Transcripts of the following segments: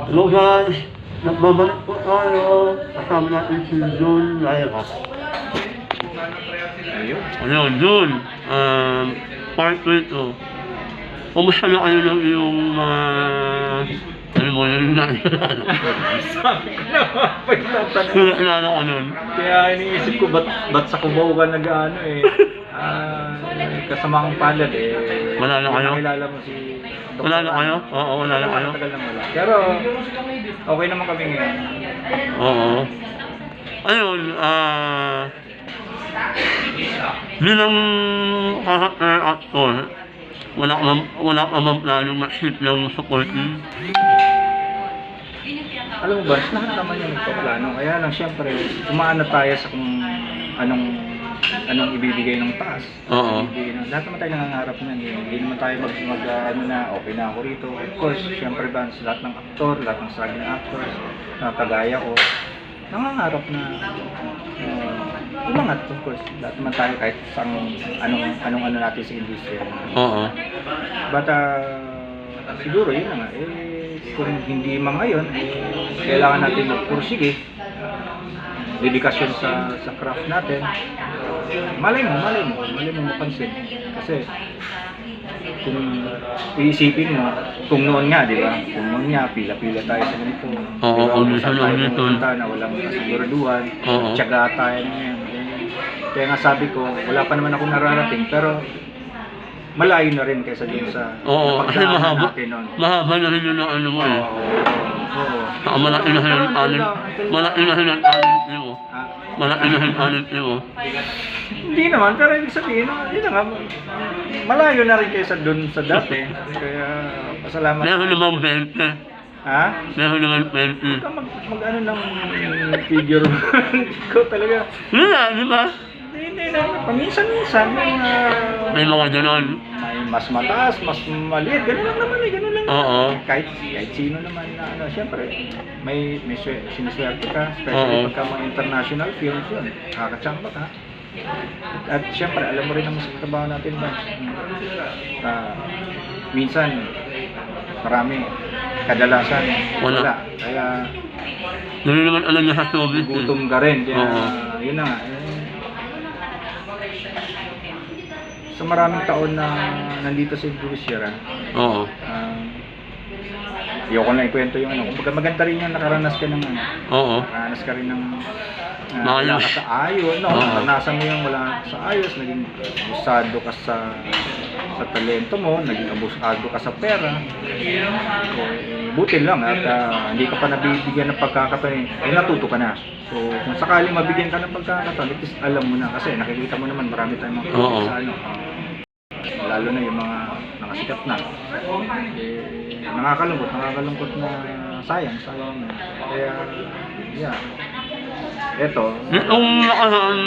Hello guys! Nagbabalik po tayo. Kasama natin si Jun. Ayun. Ayun, Jun. Um, part 2 ito. Kumusta na kayo ng iyong mga... ano mo yun na Sabi ko na, pagtatanong. Kung naalala ko nun. Kaya iniisip ko, ba't, ba't sa Cubao ka nag-ano eh. Ah, kasamang palad eh. Wala na kayo? Nakilala mo si. Wala na kayo? Oo, wala na kayo. Wala. Pero, okay naman kami ngayon. Oo. Ayun, ah... bilang character actor, wala ka bang- wala ka bang planong ma-shoot ng supporting? Alam mo ba, lahat naman yung nagpaplano. Kaya lang, syempre, umaano tayo sa kung anong anong ibibigay ng taas. Oo. Ibibigay ng, lahat naman tayo nangangarap na. Hindi, hindi naman tayo mag, mag ah, ano na, okay na ako rito. Of course, syempre ba, lahat ng aktor, lahat ng struggling actors, na kagaya ko, nangangarap na uh, umangat, of course. Lahat naman tayo kahit sa anong, anong ano natin sa industriya. Oo. But ah, siguro yun na nga, eh, kung hindi man ngayon, eh, kailangan natin magpursige, dedikasyon sa sa craft natin. Malay mo, malay mo, malay mo mapansin. Kasi kung iisipin mo, kung noon nga, di ba? Kung noon nga, pila-pila tayo sa ganito. Oo, lang nito. pumunta na walang kasiguraduhan, Oo. tiyaga tayo ngayon. Eh, Kaya nga sabi ko, wala pa naman ako nararating, pero malayo na rin kaysa dun sa Oo, kasi napagdaanan mahaba, natin noon. mahaba na rin yun ang ano mo eh. Oo. Oo. Saka malaki na rin ang talent, malaki na rin ang talent mo. Ah, Malaki na ang. Hindi naman, pero ibig sabihin, yun na nga, malayo na rin kaysa dun sa dati. Kaya, pasalamat. Meron namang 20. Ha? Meron naman 20. Huwag ka mag, mag ano ng figure ko talaga. Na, di ba? Hindi, hindi na. Paminsan-minsan, May mga ganon. Mas mataas, mas maliit. Ganun lang naman eh, ganun lang. Oo. Kahit, kahit sino naman na ano, syempre, may, may swe- siniswerte ka, especially Oo. pagka mga international films yun. Nakakachamba ka. At syempre, alam mo rin naman sa trabaho natin ba? Ah, minsan, marami, kadalasan, Wala. wala. Kaya, Ganun naman alam niya sa showbiz. eh. gutom ka rin. Kaya, Oo. yun na nga. eh, sa maraming taon na nandito sa Indonesian, Oo. Ah, ayoko na ikwento yung ano. Kumbaga maganda rin yung nakaranas ka ng ano. Oo. Nakaranas ka rin ng uh, Maayos. wala ka sa ayos. No, Oo. naranasan mo yung wala ka sa ayos. Naging abusado ka sa sa talento mo. Naging abusado ka sa pera. Eh, buti lang at ah, hindi ka pa nabibigyan ng pagkakataon. Eh, natuto ka na. So, kung sakaling mabigyan ka ng pagkakataon, at least alam mo na. Kasi nakikita mo naman marami tayong mga Oo. sa ano. ah, lalo na yung mga nakasikat na eh, nakakalungkot nakakalungkot na sayang sayang na kaya yeah eto Nitong nakaraan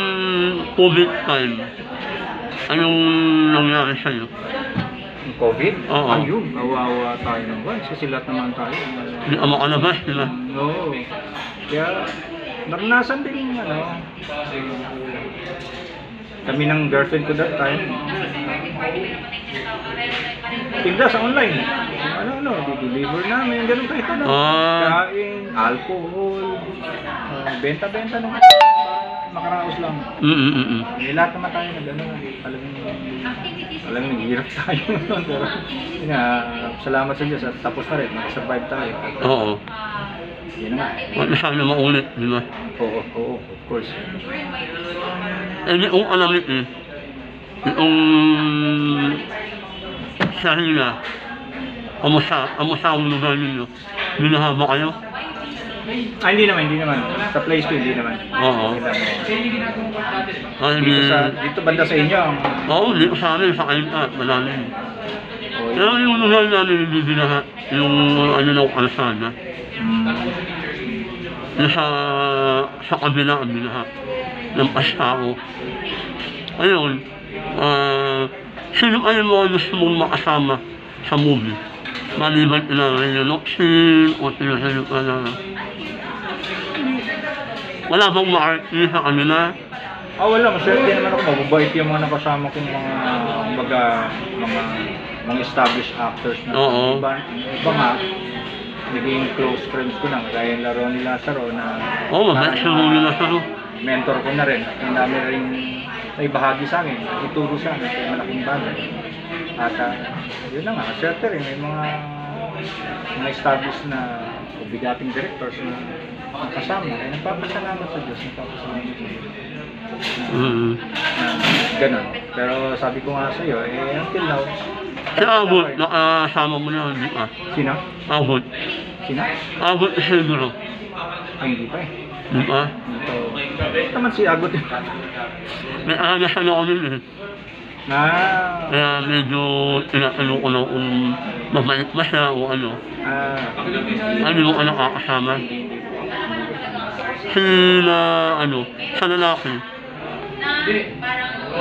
COVID time, anong nangyari sa'yo? COVID? Oo. ayun awawa tayo ng guys kasi lahat naman tayo. Hindi ka makalabas, di ba? oo. Kaya naranasan din yung ano kami ng girlfriend ko that time. Tinda sa online. Ano ano di-deliver namin. Ganun kahit ano Ah. kain alcohol ah, benta-benta nung makaraos lang Mm-mm-mm. eh, lahat naman tayo nag ano talagang talagang naghihirap tayo pero yun nga salamat sa Diyos at tapos na rin nakasurvive tayo at Oo. yun nga Huwag na sana maulit, di ba? oo oo of course Eh, kong alam eh. Yung sa Hina, kamusta, kamusta ang lugar ninyo? Binahaba kayo? Ah hindi naman hindi naman sa place ko hindi naman Oo. Kasi dito sa dito banda sa inyo ang Oo, ko sa amin, sa kainta, malalim. oh, Pero yung lugar namin hindi binaha, yung ano ng kalsada, mm, yung sa, sa kabila ang binaha, ng pasao. Ayun, ah, sino kayo mga gusto mong makasama sa movie? Maliban ina Rene Locsin o sino sino ka na. Wala bang ma-artist sa kanila? Ah, wala. Maswerte naman ako. Mababait yung mga nakasama kong mga, mga, mga, mga established actors na Oo. iba, iba nga. naging close friends ko na. Gaya yung laro ni Lazaro na Oo, mabait siya mong Lazaro. mentor ko na rin. Ang dami rin may bahagi sa akin. Ituro sa akin kaya malaking bagay. At ah, yun na nga, swerte rin. May mga mga established na bigating directors na kasama. Kaya nagpapasalamat sa Diyos. Nagpapasalamat sa Diyos. Na, Mm. na ganun. Pero sabi ko nga sa iyo, eh, until now, Si Abot, nakasama mo na, ba? sino? Abot. Sino? Abot Isidro. Ay, hindi pa eh. Di ba? Ito, ito naman si Agot. May alasan ako nun eh. Na, Kaya medyo tinatanong ko na kung mabait ba siya o ano. ah, Ano yung anak kakasama? Si na ano, sa lalaki.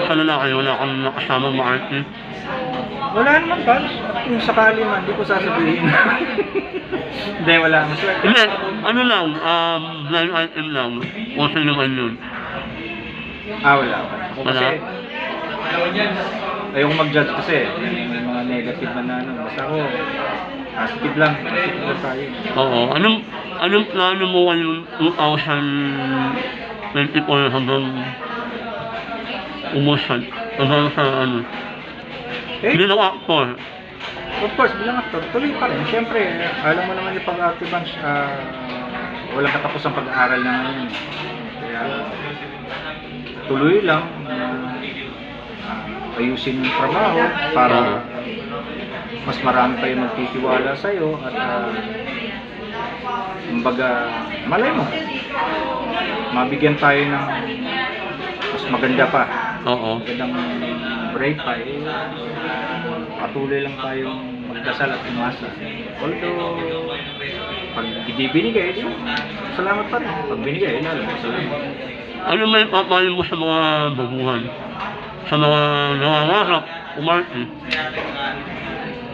Sa lalaki, wala kang nakasama maarte. wala naman pa. Kung sakali man, di ko sasabihin. Hindi, wala. Hindi, ano lang, um, blind item lang. Kung sino man yun. Ah, wala. Wala? kasi, ayoko mag-judge kasi. May mga negative man na ano. Basta ako, positive lang. Positive lang tayo. Oo. Anong, anong plano mo ngayong 2024 hanggang umusan? Hanggang sa ano? Eh, Bilang actor. Of course, bilang actor, tuloy pa rin. Siyempre, alam mo naman yung pag-activans, ah, walang katapos ang pag-aaral na ngayon. Kaya, tuloy lang. ah, ayusin yung trabaho para mas marami pa yung magtitiwala sa'yo at ah, kumbaga, malay mo, mabigyan tayo ng mas maganda pa Oo. magandang break pa eh, patuloy lang tayong magdasal at umasa. Although, pag hindi binigay, di, salamat pa rin. Pag binigay, lalo, salamat. Ano may papayo mo sa mga baguhan? Sa mga nangangarap, umarte?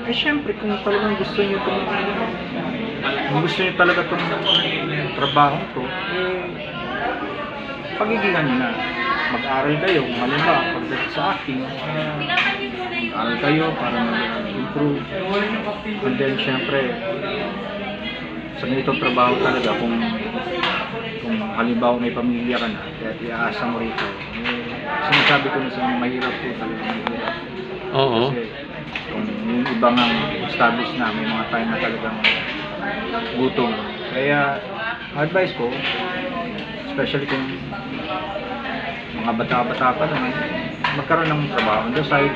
Eh, syempre, kung talagang gusto nyo itong, kung gusto nyo talaga itong trabaho to, eh, pagigilan nyo na. Mag-aral kayo, halimbawa, pagdating sa acting, eh, mag-aral kayo para mag-improve. And then, syempre, sa ganitong trabaho talaga, kung kung halimbawa may pamilya ka na, kaya iaasa mo rito, sinasabi ko na sa mahirap po talaga, mahirap. Oo. Kasi kung yung iba nga established na, may mga time na talagang gutom. Kaya, advice ko, especially kung mga bata-bata pa naman, magkaroon ng trabaho on the side,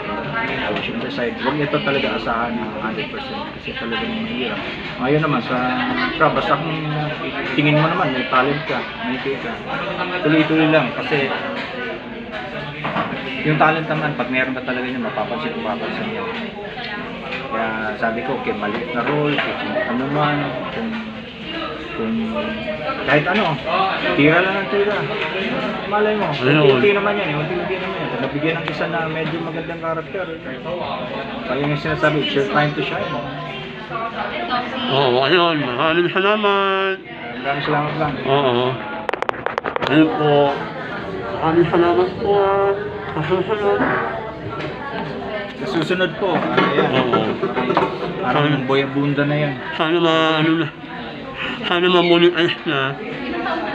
coach on the side. Huwag ito talaga asahan ng 100% kasi talaga ng mahirap. Ngayon naman sa craft, basta kung tingin mo naman, may talent ka, may kaya ka, tuloy-tuloy lang kasi yung talent naman, pag meron ka talaga niya, mapapansin, mapapansin niya. Kaya sabi ko, okay, maliit na role, kung ano man, kung, kung kahit ano, tira lang ng tira. Malay mo, unti-unti naman yan, eh, unti-unti naman yan. Nabigyan ng isa na medyo magandang karakter, kaya yung sinasabi, it's your time to shine. Oo, ayun. Maraming salamat. Maraming salamat lang. Oo. Ayun po. Maraming salamat po. Ah. Sa susunod. Sa susunod po, ayan, Oo. parang boy bunda na yan. Sana ma, ano na. Sana ma-monetize na.